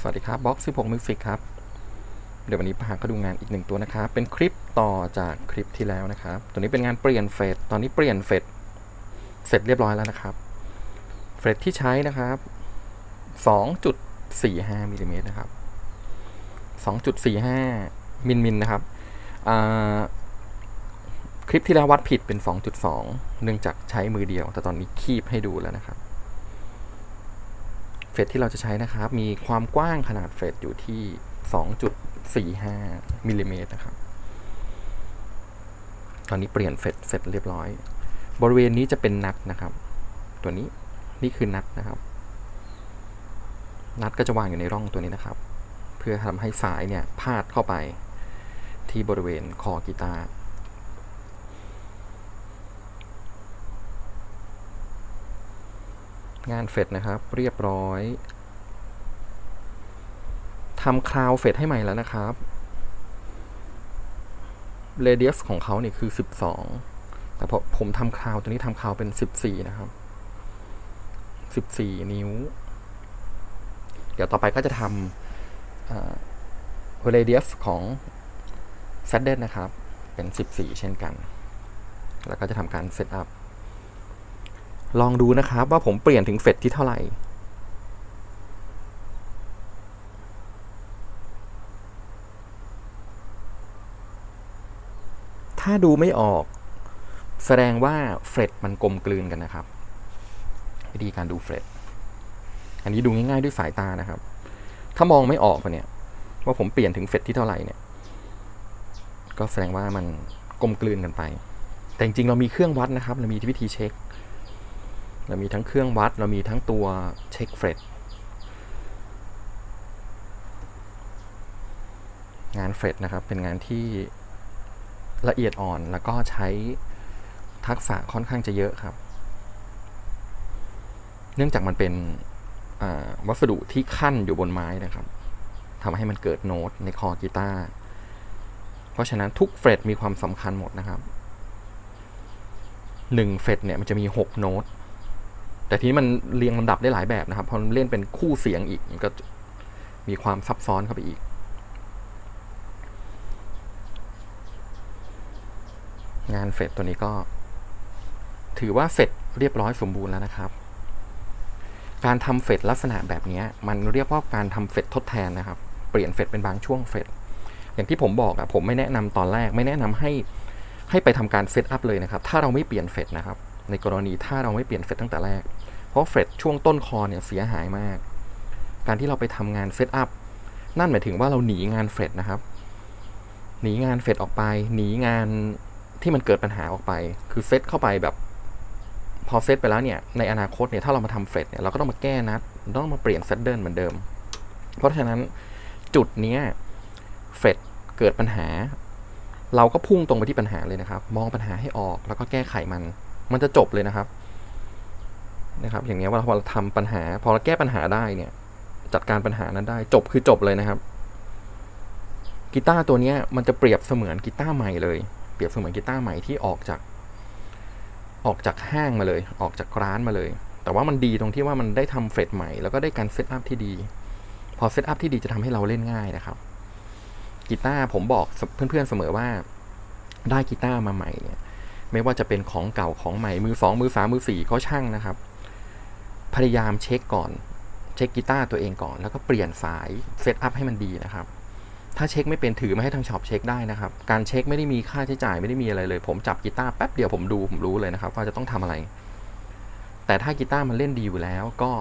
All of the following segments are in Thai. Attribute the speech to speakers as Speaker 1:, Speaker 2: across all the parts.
Speaker 1: สวัสดีครับบ็อก16 Music ครับ เดี๋ยววันนี้พาก็ดูงานอีกหนึ่งตัวนะครับ เป็นคลิปต่อจากคลิปที่แล้วนะครับ ตัวนี้เป็นงานเปลี่ยนเฟสตอนนี้เปลี่ยนเฟสเสร็จเรียบร้อยแล้วนะครับ เฟสที่ใช้นะครับ 2.45มิลลิเมตรนะครับ 2.45มิลมิลนะครับ คลิปที่แล้ววัดผิดเป็น 2.2 เนื่องจากใช้มือเดียว แต่ตอนนี้คีบให้ดูแล้วนะครับ เฟสที่เราจะใช้นะครับ มีความกว้างขนาดเฟสอยู่ที่ 2.45มิลลิเมตรนะครับ ตอนนี้เปลี่ยนเฟสเสร็จเรียบร้อย บริเวณนี้จะเป็นนัดนะครับ ตัวนี้นี่คือนัดนะครับ นัดก็จะวางอยู่ในร่องตัวนี้นะครับ เพื่อทำให้สายเนี่ยพาดเข้าไปที่บริเวณคอกีตาร์ งานเฟดนะครับ เรียบร้อยทำคราวเฟดให้ใหม่แล้วนะครับเรเดียสของเขาเนี่ยคือ 12 แต่พอผมทำคราวตัวนี้ทำคราวเป็น 14 นะครับ 14 นิ้ว เดี๋ยวต่อไปก็จะทำเรเดียสของ s a d d l e นะครับ เป็น 14 เช่นกัน แล้วก็จะทำการเซตอัพ ลองดูนะครับว่าผมเปลี่ยนถึงเฟสที่เท่าไหร่ ถ้าดูไม่ออก แสดงว่าเฟดมันกลมกลืนกันนะครับ วิธีการดูเฟดอันนี้ดูง่ายๆด้วยสายตานะครับ ถ้ามองไม่ออกเนี่ยว่าผมเปลี่ยนถึงเฟสที่เท่าไหร่เนี่ยก็แสดงว่ามันกลมกลืนกันไป แต่จริงๆเรามีเครื่องวัดนะครับ เรามีวิธีเช็ค เรามีทั้งเครื่องวัด เรามีทั้งตัวเช็คเฟรดงานเฟรดนะครับ เป็นงานที่ละเอียดอ่อนแล้วก็ใช้ทักษะค่อนข้างจะเยอะครับ เนื่องจากมันเป็นวัสดุที่ขั้นอยู่บนไม้นะครับทำให้มันเกิดโน้ตในคอกีตาร์ เพราะฉะนั้นทุกเฟรดมีความสำคัญหมดนะครับหนึ่งเฟรดเนี่ยมันจะมีหกโน้ต แต่ทีนี้มันเรียงลำดับได้หลายแบบนะครับพอเล่นเป็นคู่เสียงอีกมันก็มีความซับซ้อนเข้าไปอีก งานเฟดตัวนี้ก็ ถือว่าเสร็จเรียบร้อยสมบูรณ์แล้วนะครับ การทำเฟดลักษณะแบบนี้มันเรียกว่าการทำเฟดทดแทนนะครับ เปลี่ยนเฟดเป็นบางช่วงเฟดอย่างที่ผมบอกอะผมไม่แนะนำตอนแรกไม่แนะนำให้ให้ไปทำการเซตอัพเลยนะครับ ถ้าเราไม่เปลี่ยนเฟดนะครับ ในกรณีถ้าเราไม่เปลี่ยนเฟดตั้งแต่แรก เพราะเฟดช่วงต้นคอเนี่ยเสียหายมาก การที่เราไปทำงานเซตอัพนั่นหมายถึงว่าเราหนีงานเฟดนะครับ หนีงานเฟดออกไป หนีงานที่มันเกิดปัญหาออกไป คือเซตเข้าไปแบบ พอเซตไปแล้วเนี่ยในอนาคตเนี่ยถ้าเรามาทำเฟดเนี่ยเราก็ต้องมาแก้นัด ต้องมาเปลี่ยนเซตเดิลเหมือนเดิม เพราะฉะนั้นจุดนี้เฟดเกิดปัญหา เราก็พุ่งตรงไปที่ปัญหาเลยนะครับ มองปัญหาให้ออกแล้วก็แก้ไขมัน มันจะจบเลยนะครับนะครับ อย่างนี้ว่าพอเราทำปัญหา พอเราแก้ปัญหาได้เนี่ย จัดการปัญหานั้นได้จบคือจบเลยนะครับกีตาร์ตัวนี้มันจะเปรียบเสมือนกีตาร์ใหม่เลย เปรียบเสมือนกีตาร์ใหม่ที่ออกจาก ออกจากห้างมาเลย ออกจากร้านมาเลย แต่ว่ามันดีตรงที่ว่ามันได้ทำเฟรดใหม่ แล้วก็ได้การเซตอัพที่ดี พอเซตอัพที่ดีจะทำให้เราเล่นง่ายนะครับกีตาร์ผมบอกเพื่อนๆเสมอว่า ได้กีตาร์มาใหม่เนี่ย ไม่ว่าจะเป็นของเก่าของใหม่มือสองมือสามมือสี่ก็ช่างนะครับ พยายามเช็คก่อนเช็คกีตาร์ตัวเองก่อน แล้วก็เปลี่ยนสายเซตอัพให้มันดีนะครับ ถ้าเช็คไม่เป็นถือมาให้ทางช็อปเช็คได้นะครับ การเช็คไม่ได้มีค่าใช้จ่ายไม่ได้มีอะไรเลย ผมจับกีตาร์แป๊บเดียวผมดูผมรู้เลยนะครับ ว่าจะต้องทำอะไร แต่ถ้ากีตาร์มันเล่นดีอยู่แล้ว ก็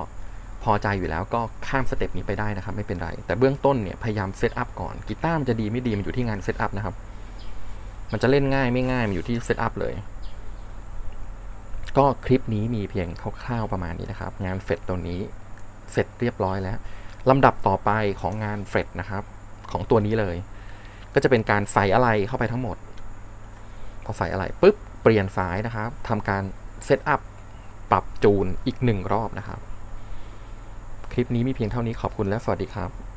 Speaker 1: พอใจอยู่แล้วก็ข้ามสเต็ปนี้ไปได้นะครับ ไม่เป็นไร แต่เบื้องต้นเนี่ยพยายามเซตอัพก่อนกีตาร์มันจะดีไม่ดีมันอยู่ที่งานเซตอัพนะครับ มันจะเล่นง่ายไม่ง่าย มันอยู่ที่เซตอัพเลย ก็คลิปนี้มีเพียงคร่าวๆประมาณนี้นะครับ งานเฟดตัวนี้เสร็จเรียบร้อยแล้วลำดับต่อไปของงานเฟดนะครับ ของตัวนี้เลย ก็จะเป็นการใส่อะไรเข้าไปทั้งหมด พอใส่อะไรปุ๊บเปลี่ยนสายนะครับทำการเซตอัพปรับจูนอีกหนึ่งรอบนะครับ คลิปนี้มีเพียงเท่านี้ขอบคุณและสวัสดีครับ